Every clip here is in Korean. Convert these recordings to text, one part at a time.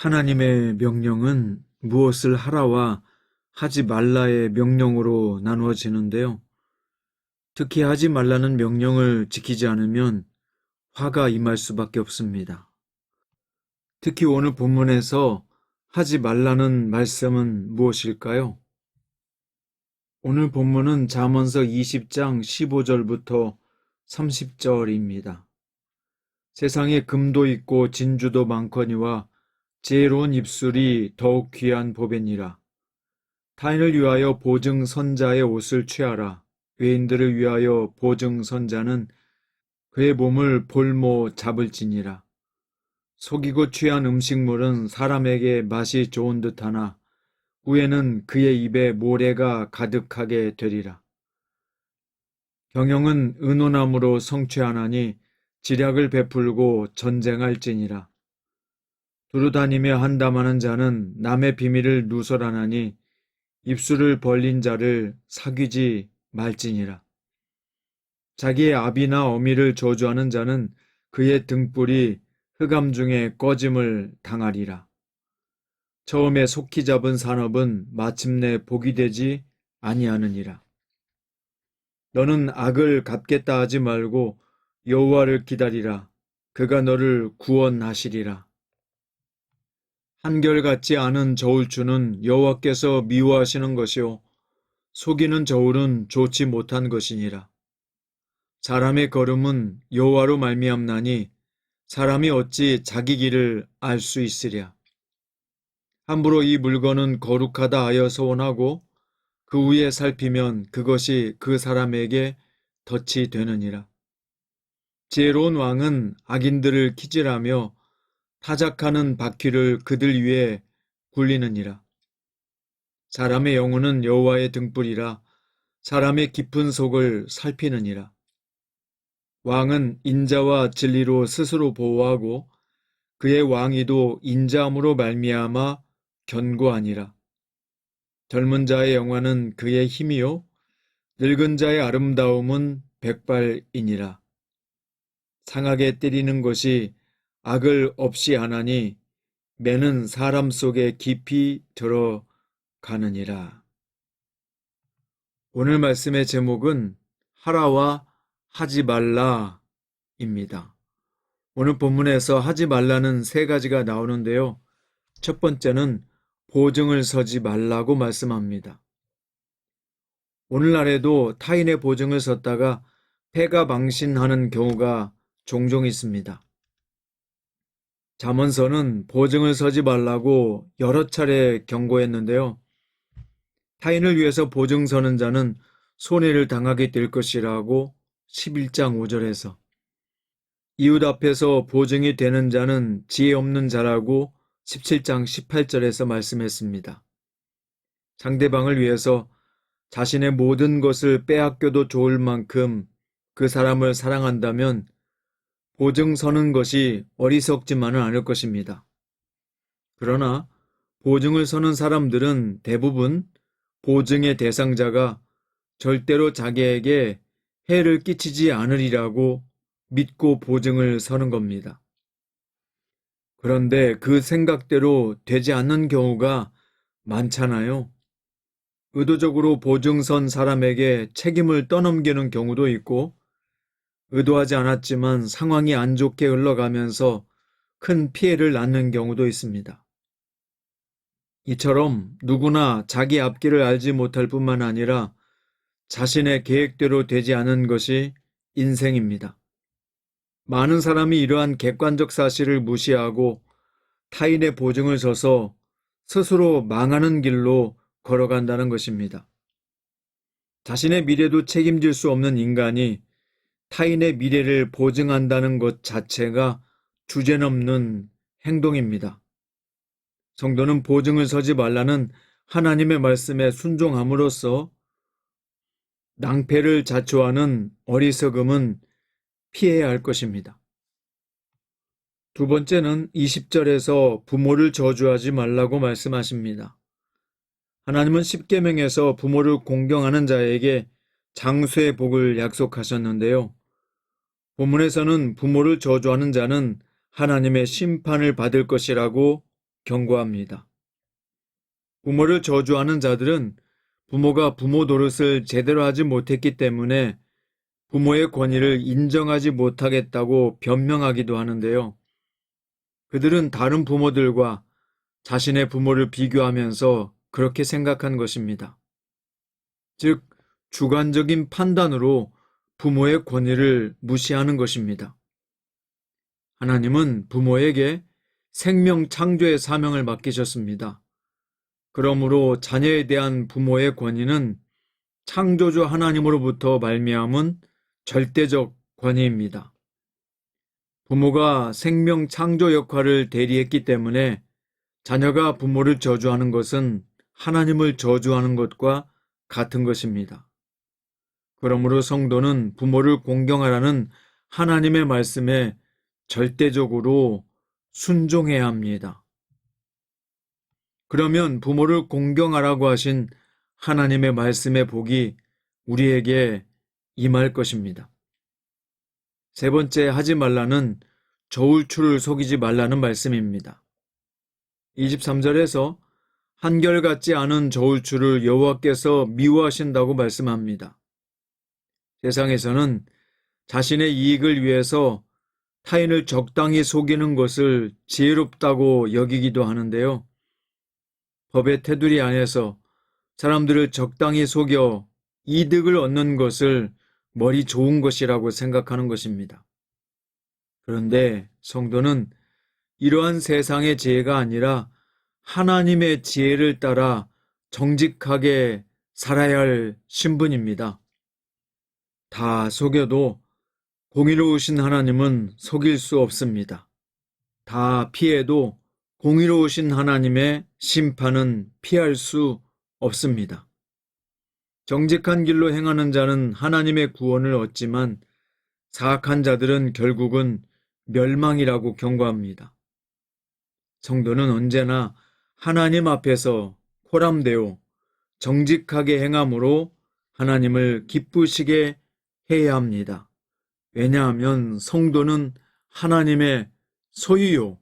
하나님의 명령은 무엇을 하라와 하지 말라의 명령으로 나누어지는데요. 특히 하지 말라는 명령을 지키지 않으면 화가 임할 수밖에 없습니다. 특히 오늘 본문에서 하지 말라는 말씀은 무엇일까요? 오늘 본문은 잠언서 20장 15절부터 30절입니다. 세상에 금도 있고 진주도 많거니와 지혜로운 입술이 더욱 귀한 보배니라. 타인을 위하여 보증 선자의 옷을 취하라. 외인들을 위하여 보증 선자는 그의 몸을 볼모 잡을지니라. 속이고 취한 음식물은 사람에게 맛이 좋은 듯하나 후에는 그의 입에 모래가 가득하게 되리라. 경영은 은혼함으로 성취하나니 지략을 베풀고 전쟁할지니라. 두루다니며 한담하는 자는 남의 비밀을 누설하나니 입술을 벌린 자를 사귀지 말지니라. 자기의 아비나 어미를 저주하는 자는 그의 등불이 흑암 중에 꺼짐을 당하리라. 처음에 속히 잡은 산업은 마침내 복이 되지 아니하느니라. 너는 악을 갚겠다 하지 말고 여호와를 기다리라. 그가 너를 구원하시리라. 한결같지 않은 저울추는 여호와께서 미워하시는 것이요 속이는 저울은 좋지 못한 것이니라. 사람의 걸음은 여호와로 말미암나니 사람이 어찌 자기 길을 알 수 있으랴. 함부로 이 물건은 거룩하다 하여 소원하고 그 후에 살피면 그것이 그 사람에게 덫이 되느니라. 지혜로운 왕은 악인들을 키질하며 타작하는 바퀴를 그들 위에 굴리느니라. 사람의 영혼은 여호와의 등불이라 사람의 깊은 속을 살피느니라. 왕은 인자와 진리로 스스로 보호하고 그의 왕위도 인자함으로 말미암아 견고하니라. 젊은 자의 영화는 그의 힘이요 늙은 자의 아름다움은 백발이니라. 상하게 때리는 것이 악을 없이 하나니 매는 사람 속에 깊이 들어가느니라. 오늘 말씀의 제목은 하라와 하지 말라입니다. 오늘 본문에서 하지 말라는 세 가지가 나오는데요. 첫 번째는 보증을 서지 말라고 말씀합니다. 오늘날에도 타인의 보증을 섰다가 패가 망신하는 경우가 종종 있습니다. 잠언서는 보증을 서지 말라고 여러 차례 경고했는데요. 타인을 위해서 보증 서는 자는 손해를 당하게 될 것이라고 11장 5절에서 이웃 앞에서 보증이 되는 자는 지혜 없는 자라고 17장 18절에서 말씀했습니다. 상대방을 위해서 자신의 모든 것을 빼앗겨도 좋을 만큼 그 사람을 사랑한다면 보증 서는 것이 어리석지만은 않을 것입니다. 그러나 보증을 서는 사람들은 대부분 보증의 대상자가 절대로 자기에게 해를 끼치지 않으리라고 믿고 보증을 서는 겁니다. 그런데 그 생각대로 되지 않는 경우가 많잖아요. 의도적으로 보증선 사람에게 책임을 떠넘기는 경우도 있고, 의도하지 않았지만 상황이 안 좋게 흘러가면서 큰 피해를 낳는 경우도 있습니다. 이처럼 누구나 자기 앞길을 알지 못할 뿐만 아니라 자신의 계획대로 되지 않은 것이 인생입니다. 많은 사람이 이러한 객관적 사실을 무시하고 타인의 보증을 서서 스스로 망하는 길로 걸어간다는 것입니다. 자신의 미래도 책임질 수 없는 인간이 타인의 미래를 보증한다는 것 자체가 주제넘는 행동입니다. 성도는 보증을 서지 말라는 하나님의 말씀에 순종함으로써 낭패를 자초하는 어리석음은 피해야 할 것입니다. 두 번째는 20절에서 부모를 저주하지 말라고 말씀하십니다. 하나님은 10계명에서 부모를 공경하는 자에게 장수의 복을 약속하셨는데요. 본문에서는 부모를 저주하는 자는 하나님의 심판을 받을 것이라고 경고합니다. 부모를 저주하는 자들은 부모가 부모 노릇을 제대로 하지 못했기 때문에 부모의 권위를 인정하지 못하겠다고 변명하기도 하는데요. 그들은 다른 부모들과 자신의 부모를 비교하면서 그렇게 생각한 것입니다. 즉, 주관적인 판단으로 부모의 권위를 무시하는 것입니다. 하나님은 부모에게 생명 창조의 사명을 맡기셨습니다. 그러므로 자녀에 대한 부모의 권위는 창조주 하나님으로부터 말미암은 절대적 권위입니다. 부모가 생명 창조 역할을 대리했기 때문에 자녀가 부모를 저주하는 것은 하나님을 저주하는 것과 같은 것입니다. 그러므로 성도는 부모를 공경하라는 하나님의 말씀에 절대적으로 순종해야 합니다. 그러면 부모를 공경하라고 하신 하나님의 말씀의 복이 우리에게 임할 것입니다. 세 번째 하지 말라는 저울추를 속이지 말라는 말씀입니다. 23절에서 한결같지 않은 저울추를 여호와께서 미워하신다고 말씀합니다. 세상에서는 자신의 이익을 위해서 타인을 적당히 속이는 것을 지혜롭다고 여기기도 하는데요. 법의 테두리 안에서 사람들을 적당히 속여 이득을 얻는 것을 머리 좋은 것이라고 생각하는 것입니다. 그런데 성도는 이러한 세상의 지혜가 아니라 하나님의 지혜를 따라 정직하게 살아야 할 신분입니다. 다 속여도 공의로우신 하나님은 속일 수 없습니다. 다 피해도 공의로우신 하나님의 심판은 피할 수 없습니다. 정직한 길로 행하는 자는 하나님의 구원을 얻지만 사악한 자들은 결국은 멸망이라고 경고합니다. 성도는 언제나 하나님 앞에서 호람되어 정직하게 행함으로 하나님을 기쁘시게 해야 합니다. 왜냐하면 성도는 하나님의 소유요,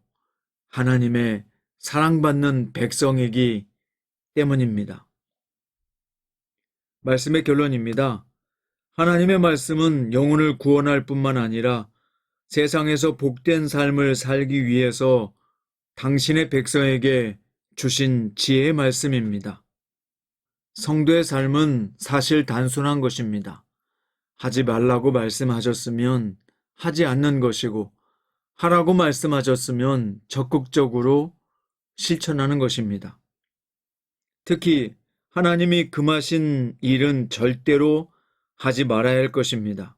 하나님의 사랑받는 백성이기 때문입니다. 말씀의 결론입니다. 하나님의 말씀은 영혼을 구원할 뿐만 아니라 세상에서 복된 삶을 살기 위해서 당신의 백성에게 주신 지혜의 말씀입니다. 성도의 삶은 사실 단순한 것입니다. 하지 말라고 말씀하셨으면 하지 않는 것이고, 하라고 말씀하셨으면 적극적으로 실천하는 것입니다. 특히 하나님이 금하신 일은 절대로 하지 말아야 할 것입니다.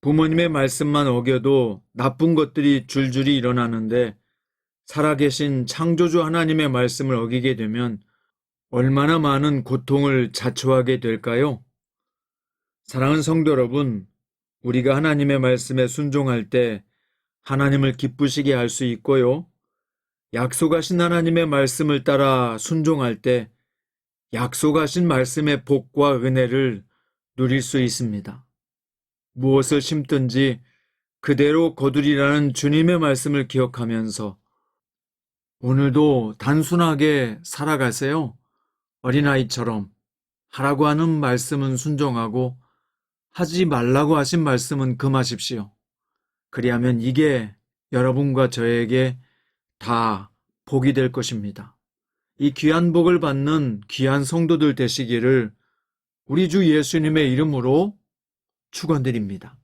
부모님의 말씀만 어겨도 나쁜 것들이 줄줄이 일어나는데 살아계신 창조주 하나님의 말씀을 어기게 되면 얼마나 많은 고통을 자초하게 될까요? 사랑하는 성도 여러분, 우리가 하나님의 말씀에 순종할 때 하나님을 기쁘시게 할 수 있고요. 약속하신 하나님의 말씀을 따라 순종할 때 약속하신 말씀의 복과 은혜를 누릴 수 있습니다. 무엇을 심든지 그대로 거두리라는 주님의 말씀을 기억하면서 오늘도 단순하게 살아가세요. 어린아이처럼 하라고 하는 말씀은 순종하고 하지 말라고 하신 말씀은 금하십시오. 그리하면 이게 여러분과 저에게 다 복이 될 것입니다. 이 귀한 복을 받는 귀한 성도들 되시기를 우리 주 예수님의 이름으로 축원드립니다.